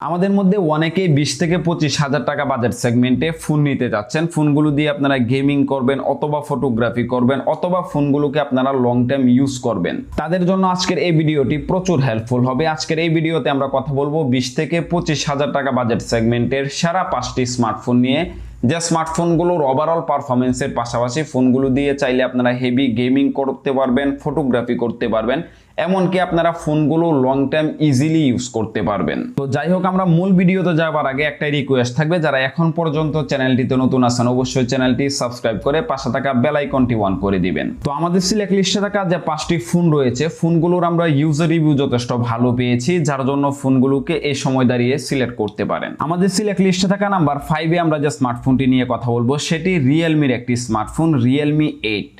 আমাদের মধ্যে অনেকেই বিশ থেকে পঁচিশ হাজার টাকা বাজেট সেগমেন্টে ফোন নিতে যাচ্ছেন ফোনগুলো দিয়ে আপনারা গেমিং করবেন অথবা ফটোগ্রাফি করবেন অথবা ফোনগুলোকে আপনারা লং টাইম ইউজ করবেন। তাদের জন্য আজকের এই ভিডিওটি প্রচুর হেল্পফুল হবে। আজকের এই ভিডিওতে আমরা কথা বলব বিশ থেকে পঁচিশ হাজার টাকা বাজেট সেগমেন্টের সেরা পাঁচটি স্মার্টফোন নিয়ে। যে স্মার্টফোনগুলোর ওভারঅল পারফরমেন্সের পাশাপাশি ফোনগুলো দিয়ে চাইলে আপনারা হেভি গেমিং করতে পারবেন ফটোগ্রাফি করতে পারবেন। এমনকি আপনারা ফোনগুলো লং টাইম ইজিলি ইউজ করতে পারবেন। তো যাই হোক, আমরা মূল ভিডিওতে যাওয়ার আগে একটাই রিকোয়েস্ট থাকবে, যারা এখন পর্যন্ত চ্যানেলটিতে নতুন আছেন, অবশ্যই চ্যানেলটি সাবস্ক্রাইব করে পাশে থাকা বেল আইকনটি অন করে দিবেন। তো আমাদের সিলেক্ট লিস্টে থাকা যে পাঁচটি ফোন রয়েছে ফোনগুলোর আমরা ইউজার রিভিউ যথেষ্ট ভালো পেয়েছি, যার জন্য ফোনগুলোকে এই সময় দাঁড়িয়ে সিলেক্ট করতে পারেন। আমাদের সিলেক্ট লিস্টে থাকা নাম্বার ফাইভে আমরা যে স্মার্টফোনটি নিয়ে কথা বলব, সেটি রিয়েলমির একটি স্মার্টফোন রিয়েলমি এইট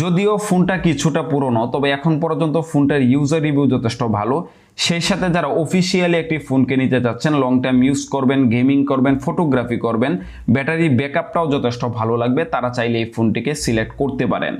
যদিও ফোনটা কিছুটা পুরনো তবে এখন পর্যন্ত ফোনটার ইউজার রিভিউ যথেষ্ট ভালো। সেই সাথে যারা অফিসিয়ালি একটি ফোনকে নিতে চাচ্ছেন লং টাইম ইউজ করবেন গেমিং করবেন ফটোগ্রাফি করবেন ব্যাটারি ব্যাকআপটাও যথেষ্ট ভালো লাগবে, তারা চাইলে এই ফোনটিকে সিলেক্ট করতে পারেন।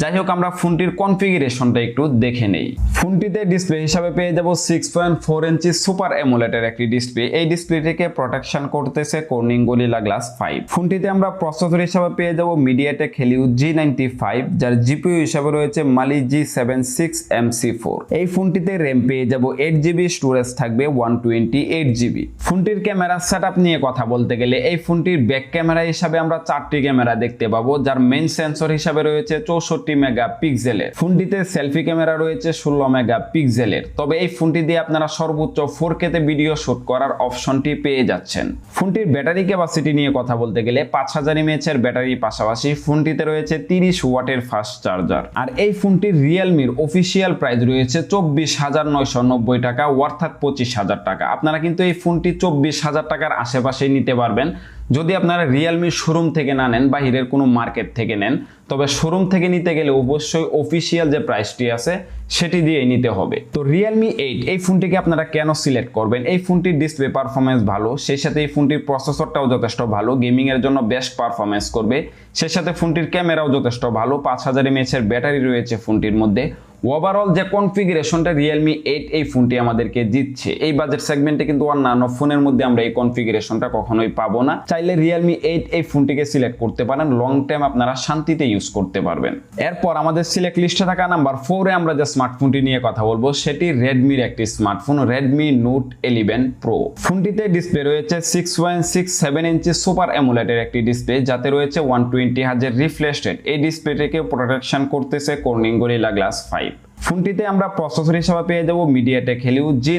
যাই হোক, আমরা ফোনটির কনফিগারেশনটা একটু দেখে নেই। ফোনটিতে ডিসপ্লে হিসাবে পেয়ে যাব six point four inch super এমোলেটের একটি ডিসপ্লে এই ডিসপ্লেটিকে প্রোটেকশন করতেছে কর্নিং গলিলা গ্লাস ফাইভ ফোনটিতে আমরা প্রসেসর হিসাবে পেয়ে যাব MediaTek Helio G ninety five যার জিপিইউ হিসাবে রয়েছে Mali G seven six M C four এই ফোনটিতে র্যাম পেয়ে যাব এইট জিবি স্টোরেজ থাকবে ওয়ান টোয়েন্টি এইট জিবি ফোনটির ক্যামেরা সেট নিয়ে কথা বলতে গেলে এই ফোনটির ব্যাক ক্যামেরা হিসাবে আমরা চারটি ক্যামেরা দেখতে পাবো, যার মেইন সেন্সর হিসাবে রয়েছে চৌষট্টি মেগা পিক্সেলের ফোনটিতে সেলফি ক্যামেরা রয়েছে ষোলো মেগা পিক্সেলের তবে এই ফোনটি দিয়ে আপনারা সর্বোচ্চ ফোর কেতে ভিডিও শুট করার অপশনটি পেয়ে যাচ্ছেন। ফোনটির ব্যাটারি ক্যাপাসিটি নিয়ে কথা বলতে গেলে পাঁচ হাজার এমএচের ব্যাটারির পাশাপাশি ফোনটিতে রয়েছে তিরিশ ওয়াটের ফাস্ট চার্জার আর এই ফোনটির রিয়েলমির অফিসিয়াল প্রাইস রয়েছে চব্বিশ হাজার নয়শো নব্বই টাকা, অর্থাৎ পঁচিশ হাজার টাকা। আপনারা কিন্তু এই ফোনটি চব্বিশ হাজার টাকার আশেপাশেই নিতে পারবেন। যদি আপনারা রিয়েলমি শোরুম থেকে না নেন, বাহিরের কোনো মার্কেট থেকে নেন, তবে শোরুম থেকে নিতে গেলে অবশ্যই অফিসিয়াল যে প্রাইসটি আছে, সেটি দিয়েই নিতে হবে। তো রিয়েলমি এইট এই ফোনটিকে আপনারা কেন সিলেক্ট করবেন? এই ফোনটির ডিসপ্লে পারফরমেন্স ভালো, সেই সাথে এই ফোনটির প্রসেসরটাও যথেষ্ট ভালো গেমিংয়ের জন্য বেস্ট পারফরমেন্স করবে। সেই সাথে ফোনটির ক্যামেরাও যথেষ্ট ভালো, পাঁচ হাজার এমএচের ব্যাটারি রয়েছে ফোনটির মধ্যে। ওভারঅল যে কনফিগারেশনটা রিয়েলমি এইট এই ফোনটি আমাদেরকে দিচ্ছে, এই বাজেট সেগমেন্টে কিন্তু অন্যান্য ফোনের মধ্যে আমরা এই কনফিগারেশনটা কখনোই পাবো না। চাইলে রিয়েলমি এইট এই ফোনটিকে সিলেক্ট করতে পারেন লং টাইম আপনারা শান্তিতে ইউজ করতে পারবেন। এরপর আমাদের সিলেক্ট লিস্টে থাকা নাম্বার ফোরে আমরা যে স্মার্টফোনটি নিয়ে কথা বলব, সেটি রেডমির একটি smartphone Redmi note eleven pro ফোনটিতে ডিসপ্লে রয়েছে six one six seven inch super অ্যামুলেটের একটি ডিসপ্লে যাতে রয়েছে ওয়ান টোয়েন্টি হাজার রেট এই ডিসপ্লেটিকে প্রোটেকশন করতেছে Corning Gorilla Glass five type ফোনটিতে আমরা প্রসেসর হিসাবে পেয়ে যাব মিডিয়াটেক হেলিউ জি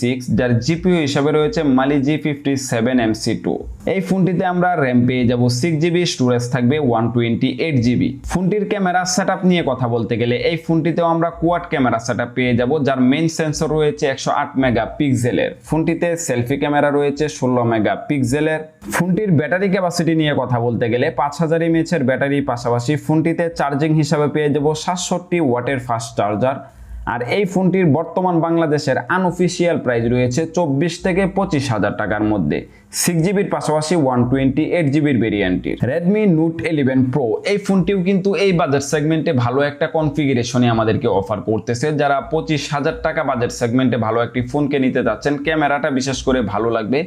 সিক্স যার জিপিইউ হিসাবে রয়েছে Mali G fifty seven two এই ফোনটিতে আমরা র্যাম পেয়ে যাব সিক্স জিবি স্টোরেজ থাকবে ওয়ান টোয়েন্টি এইট জিবি ফোনটির ক্যামেরা সেট নিয়ে কথা বলতে গেলে, এই ফোনটিতেও আমরা কোয়াড ক্যামেরা সেট পেয়ে যাব, যার মেইন সেন্সর রয়েছে একশো আট মেগা পিক্সেলের ফোনটিতে সেলফি ক্যামেরা রয়েছে ষোলো মেগা পিক্সেলের ফোনটির ব্যাটারি ক্যাপাসিটি নিয়ে কথা বলতে গেলে, পাঁচ হাজার এমএচের ব্যাটারির পাশাপাশি ফোনটিতে চার্জিং হিসাবে পেয়ে যাব সাতষট্টি ওয়াটের ফাস্ট চার্জার আর এই ফোনটির বর্তমান বাংলাদেশের আনঅফিসিয়াল প্রাইস রয়েছে চব্বিশ থেকে পঁচিশ হাজার টাকার মধ্যে। সিক্স জিবির পাশাপাশি ওয়ান টোয়েন্টি এইট জিবির ভেরিয়েন্টটির রেডমি নোট ইলেভেন প্রো এই ফোনটিও কিন্তু এই বাজেট সেগমেন্টে ভালো একটা কনফিগারেশনে আমাদেরকে অফার করতেছে। যারা পঁচিশ হাজার টাকা বাজেট সেগমেন্টে ভালো একটি ফোনকে নিতে যাচ্ছেন ক্যামেরাটা বিশেষ করে ভালো লাগবে।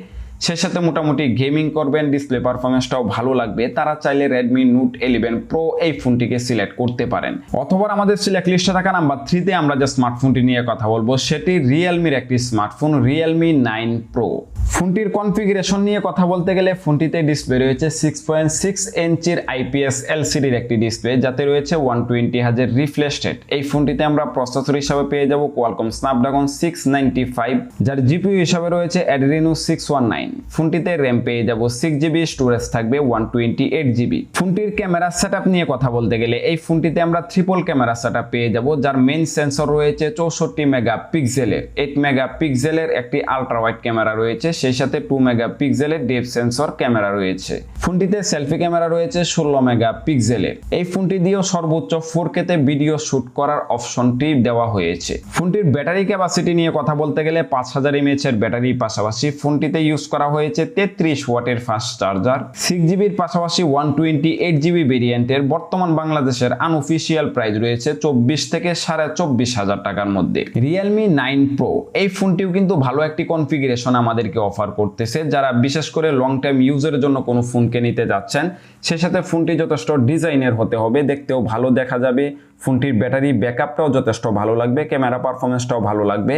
সে সাথে মোটামুটি গেমিং করবেন ডিসপ্লে পারফরমেন্সটাও ভালো লাগবে। তারা চাইলে রেডমি নোট ইলেভেন প্রো এই ফোনটিকে সিলেক্ট করতে পারেন। অথবা আমাদের সিলেক্ট লিস্টে থাকা নাম্বার থ্রিতে আমরা যে স্মার্টফোনটি নিয়ে কথা বলব, সেটি রিয়েলমির একটি স্মার্টফোন রিয়েলমি নাইন প্রো ফোনটির কনফিগারেশন নিয়ে কথা বলতে গেলে ফোনটিতে ডিসপ্লে রয়েছে সিক্স পয়েন্ট সিক্স ইঞ্চির আইপিএস এলসিডির একটি ডিসপ্লে যাতে রয়েছে ওয়ান টোয়েন্টি হাজার রিফ্রেশ রেট এই ফোনটিতে আমরা প্রসেসর হিসাবে পেয়ে যাব Qualcomm Snapdragon six ninety five যার জিপিইউ হিসাবে রয়েছে অ্যাড্রিনো সিক্স ওয়ান নাইন ফোনটিতে র্যাম পেয়ে যাব সিক্স জিবি স্টোরেজ থাকবে ওয়ান টোয়েন্টি এইট জিবি ফোনটির ক্যামেরা সেট নিয়ে কথা বলতে গেলে এই ফোনটিতে আমরা ট্রিপল ক্যামেরা সেট পেয়ে যাব, যার মেইন সেন্সর রয়েছে চৌষট্টি মেগা পিক্সেলের এইট মেগা পিক্সেলের একটি আলট্রা ওয়াইড ক্যামেরা রয়েছে সেই সাথে টু মেগা পিক্সেলের ডেপ সেন্সর ক্যামেরা রয়েছে। ফোনটিতে সেলফি ক্যামেরা রয়েছে ষোলো মেগা পিক্সেলের এই ফোনটি দিয়েও সর্বোচ্চ ফোর কেতে ভিডিও শ্যুট করার অপশনটি দেওয়া হয়েছে। ফোনটির ব্যাটারি ক্যাপাসিটি নিয়ে কথা বলতে গেলে পাঁচ হাজার এমএচ এর ব্যাটারির পাশাপাশি ফোনটিতে ইউজ করা হয়েছে তেত্রিশ ওয়াটের ফাস্ট চার্জার সিক্স জিবির পাশাপাশি ওয়ান টোয়েন্টি এইট জিবি ভেরিয়েন্টের বর্তমান বাংলাদেশের আনঅফিসিয়াল প্রাইস রয়েছে চব্বিশ থেকে সাড়ে চব্বিশ হাজার টাকার মধ্যে। রিয়েলমি নাইন প্রো এই ফোনটিও কিন্তু ভালো একটি কনফিগারেশন আমাদেরকে অফার করতেছে, যারা বিশেষ করে লং টাইম ইউজের জন্য কোনো ফোনকে নিতে যাচ্ছেন, সে সাথে ফোনটি যথেষ্ট ডিজাইনের হতে হবে, দেখতেও ভালো দেখা যাবে ফোনটির ব্যাটারি ব্যাকআপটাও যথেষ্ট ভালো লাগবে ক্যামেরা পারফরমেন্সটাও ভালো লাগবে।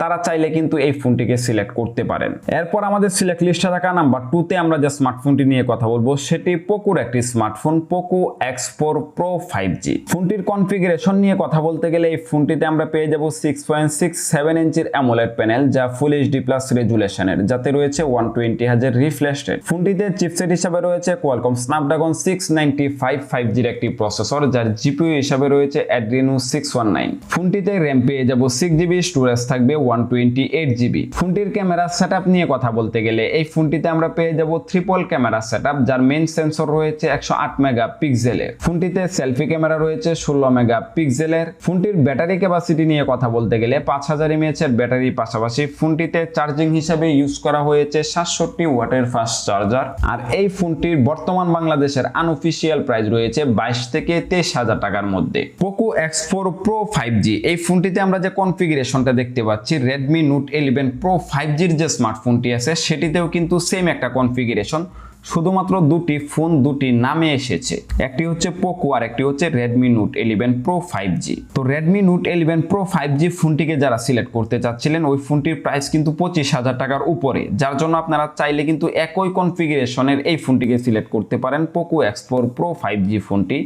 তারা চাইলে কিন্তু এই ফোনটিকে সিলেক্ট করতে পারেন। এরপর আমাদের সিলেক্ট লিস্টে থাকা নাম্বার টুতে আমরা যে স্মার্টফোনটি নিয়ে কথা বলব, সেটি পোকোর একটি smartphone Poco X four Pro five G ফোনটির কনফিগারেশন নিয়ে কথা বলতে গেলে এই ফোনটিতে আমরা পেয়ে যাব সিক্স পয়েন্ট সিক্স সেভেন ইঞ্চির অ্যামোলেড প্যানেল যা ফুল এইচডি প্লাস রেজুলেশনের যাতে রয়েছে ওয়ান টোয়েন্টি হাজার রিফ্রেশ রেট ফোনটিতে চিপসেট হিসাবে রয়েছে Qualcomm Snapdragon six ninety five five জির একটি প্রসেসর যার জিপিইউ হিসাবে রয়েছে অ্যাড্রিনো সিক্স ওয়ান নাইন ফোনটিতে র্যাম পেয়ে যাব সিক্স জিবি স্টোরেজ থাকবে ওয়ান টোয়েন্টি এইট জিবি ফোনটির ক্যামেরা সেট নিয়ে কথা বলতে গেলে, এই ফোনটিতে আমরা পেয়ে যাব ট্রিপল ক্যামেরা সেট যার মেইন সেন্সর রয়েছে একশো আট মেগা পিক্সেলের ফোনটিতে সেলফি ক্যামেরা রয়েছে ষোলো মেগা পিক্সেলের ফোনটির ব্যাটারি ক্যাপাসিটি নিয়ে কথা বলতে গেলে, পাঁচ হাজার এমএএচ এর ব্যাটারির পাশাপাশি ফোনটিতে চার্জিং হিসাবে ইউজ করা হয়েছে সাতষট্টি ওয়াটের ফাস্ট চার্জার আর এই ফোনটির বর্তমান বাংলাদেশের আনঅফিসিয়াল প্রাইস রয়েছে বাইশ থেকে তেইশ হাজার টাকার মধ্যে। Poco X four Pro five G এই ফোনটিতে আমরা যে কনফিগারেশনটা দেখতে পাচ্ছি Redmi Note eleven Pro five জির যে স্মার্টফোনটি আছে সেটিতেও কিন্তু সেম একটা কনফিগারেশন শুধুমাত্র দুটি ফোন দুটি নামে এসেছে। একটি হচ্ছে পোকো আর একটি হচ্ছে Redmi Note eleven Pro five G তো Redmi Note eleven Pro five G ফোনটিকে যারা সিলেক্ট করতে চাচ্ছিলেন, ওই ফোনটির প্রাইস কিন্তু পঁচিশ হাজার টাকার উপরে। যার জন্য আপনারা চাইলে কিন্তু একই কনফিগারেশনের এই ফোনটিকে সিলেক্ট করতে পারেন, Poco X four Pro five G ফোনটি।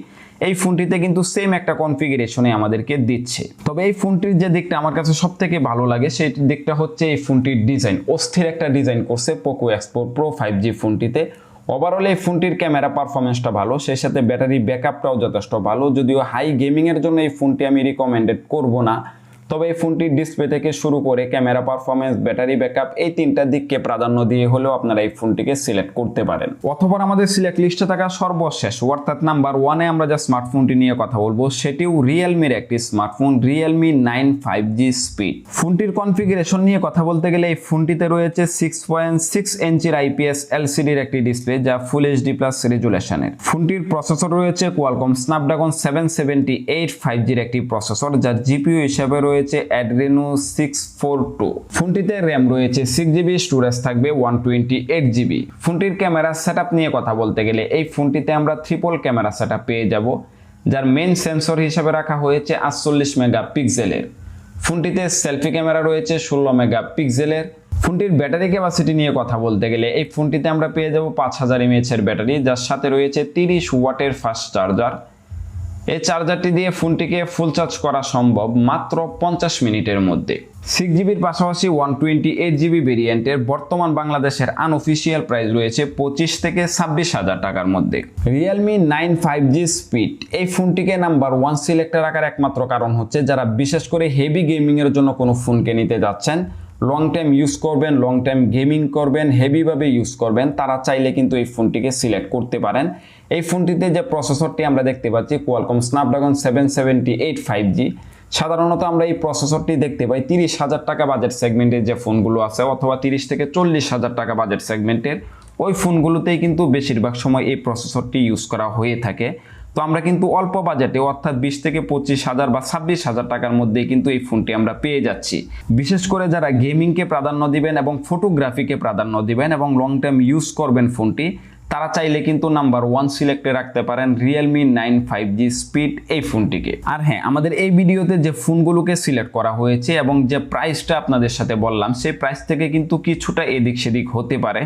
এই ফোনটিতে কিন্তু সেম একটা কনফিগারেশনে আমাদেরকে দিচ্ছে। তবে এই ফোনটির যে দিকটা আমার কাছে সব থেকে ভালো লাগে, সেই দিকটা হচ্ছে এই ফোনটির ডিজাইন অস্থির একটা ডিজাইন করছে Poco X four Pro five G ফোনটিতে। ওভারঅল এই ফোনটির ক্যামেরা পারফরমেন্সটা ভালো, সেই সাথে ব্যাটারি ব্যাকআপটাও যথেষ্ট ভালো, যদিও হাই গেমিংয়ের জন্য এই ফোনটি আমি রিকমেন্ডেড করব না। তবে এই ফোনটির ডিসপ্লে থেকে শুরু করে ক্যামেরা পারফরমেন্স ব্যাটারি ব্যাকআপ এই তিনটা দিককে প্রাধান্য দিয়ে হলেও আপনারা এই ফোনটিকে সিলেক্ট করতে পারেন। অথবা আমাদের সিলেক্ট লিস্টে থাকা সর্বশেষ, অর্থাৎ নাম্বার ওয়ানে আমরা যা স্মার্টফোনটি নিয়ে কথা বলব, সেটিও রিয়েলমির একটি smartphone Realme nine five G speed ফোনটির কনফিগারেশন নিয়ে কথা বলতে গেলে এই ফোনটিতে রয়েছে সিক্স পয়েন্ট সিক্স ইঞ্চির আইপিএস এলসিডির একটি ডিসপ্লে যা ফুল এইচডি প্লাস রেজুলেশনের ফোনটির প্রসেসর রয়েছে Qualcomm Snapdragon seven seventy eight five জির একটি প্রসেসর যার জিপিও হিসাবে রয়েছে রয়েছে অ্যাড্রেনো সিক্স ফোর টু ফোনটিতে র্যাম রয়েছে সিক্স জিবি স্টোরেজ থাকবে ওয়ান টোয়েন্টি এইট জিবি ফোনটির ক্যামেরা সেট নিয়ে কথা বলতে গেলে এই ফোনটিতে আমরা ট্রিপল ক্যামেরা সেট পেয়ে যাব, যার মেইন সেন্সর হিসাবে রাখা হয়েছে আটচল্লিশ মেগা পিক্সেলের ফোনটিতে সেলফি ক্যামেরা রয়েছে ষোলো মেগা পিক্সেলের ফোনটির ব্যাটারি ক্যাপাসিটি নিয়ে কথা বলতে গেলে এই ফোনটিতে আমরা পেয়ে যাব পাঁচ হাজার এমএএচ এর ব্যাটারি, যার সাথে রয়েছে তিরিশ ওয়াটের ফাস্ট চার্জার এই চার্জারটি দিয়ে ফোনটিকে ফুল চার্জ করা সম্ভব মাত্র পঞ্চাশ মিনিটের মধ্যে। সিক্স জিবির পাশাপাশি ওয়ান টোয়েন্টি এইট জিবি ভেরিয়েন্টের বর্তমান বাংলাদেশের আনঅফিসিয়াল প্রাইস রয়েছে পঁচিশ থেকে ছাব্বিশ হাজার টাকার মধ্যে। Realme nine five G speed এই ফোনটিকে নাম্বার ওয়ান সিলেক্টে রাখার একমাত্র কারণ হচ্ছে যারা বিশেষ করে হেভি গেমিংয়ের জন্য কোনো ফোনকে নিতে যাচ্ছেন লং টাইম ইউজ করবেন লং টাইম গেমিং করবেন হেভিভাবে ইউজ করবেন, তারা চাইলে কিন্তু এই ফোনটিকে সিলেক্ট করতে পারেন। এই ফোনটিতে যে প্রসেসরটি আমরা দেখতে পাচ্ছি Qualcomm Snapdragon seven seventy eight five G সাধারণত আমরা এই প্রসেসরটি দেখতে পাই তিরিশ হাজার টাকা বাজেট সেগমেন্টের যে ফোনগুলো আছে অথবা তিরিশ থেকে চল্লিশ হাজার টাকা বাজেট সেগমেন্টের ওই ফোনগুলোতেই কিন্তু বেশিরভাগ সময় এই প্রসেসরটি ইউজ করা হয়ে থাকে। তো আমরা কিন্তু অল্প বাজেটে অর্থাৎ বিশ থেকে পঁচিশ হাজার বা ছাব্বিশ হাজার টাকার মধ্যেই কিন্তু এই ফোনটি আমরা পেয়ে যাচ্ছি। বিশেষ করে যারা গেমিংকে প্রাধান্য দিবেন এবং ফটোগ্রাফিকে প্রাধান্য দিবেন এবং লং টাইম ইউজ করবেন ফোনটি তারা চাইলে কিন্তু নাম্বার ওয়ান সিলেক্টে রাখতে পারেন Realme nine five G speed এই ফোনটিকে। আর হ্যাঁ আমাদের এই ভিডিওতে যে ফোনগুলোকে সিলেক্ট করা হয়েছে এবং যে প্রাইসটা আপনাদের সাথে বললাম, সেই প্রাইস থেকে কিন্তু কিছুটা এদিক সেদিক হতে পারে।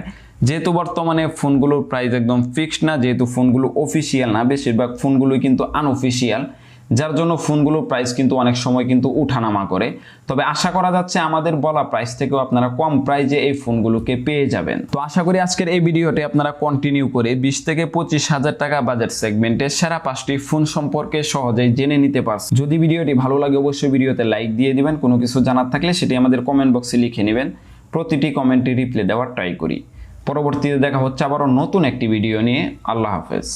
যেহেতু বর্তমানে ফোনগুলোর প্রাইস একদম ফিক্সড না, যেহেতু ফোনগুলো অফিসিয়াল না, বেশিরভাগ ফোনগুলোই কিন্তু আনঅফিসিয়াল যার জন্য ফোনগুলোর প্রাইস কিন্তু অনেক সময় কিন্তু উঠানামা করে। তবে আশা করা যাচ্ছে আমাদের বলা প্রাইস থেকেও আপনারা কম প্রাইজে এই ফোনগুলোকে পেয়ে যাবেন। তো আশা করি আজকের এই ভিডিওটি আপনারা কন্টিনিউ করে বিশ থেকে পঁচিশ হাজার টাকা বাজেট সেগমেন্টের সেরা পাঁচটি ফোন সম্পর্কে সহজেই জেনে নিতে পারছেন। যদি ভিডিওটি ভালো লাগে, অবশ্যই ভিডিওতে লাইক দিয়ে দিবেন। কোনো কিছু জানার থাকলে সেটি আমাদের কমেন্ট বক্সে লিখে নেবেন। প্রতিটি কমেন্টে রিপ্লাই দেওয়ার ট্রাই করি। পরবর্তীতে দেখা হচ্ছে আবারও নতুন একটি ভিডিও নিয়ে। আল্লাহ হাফেজ।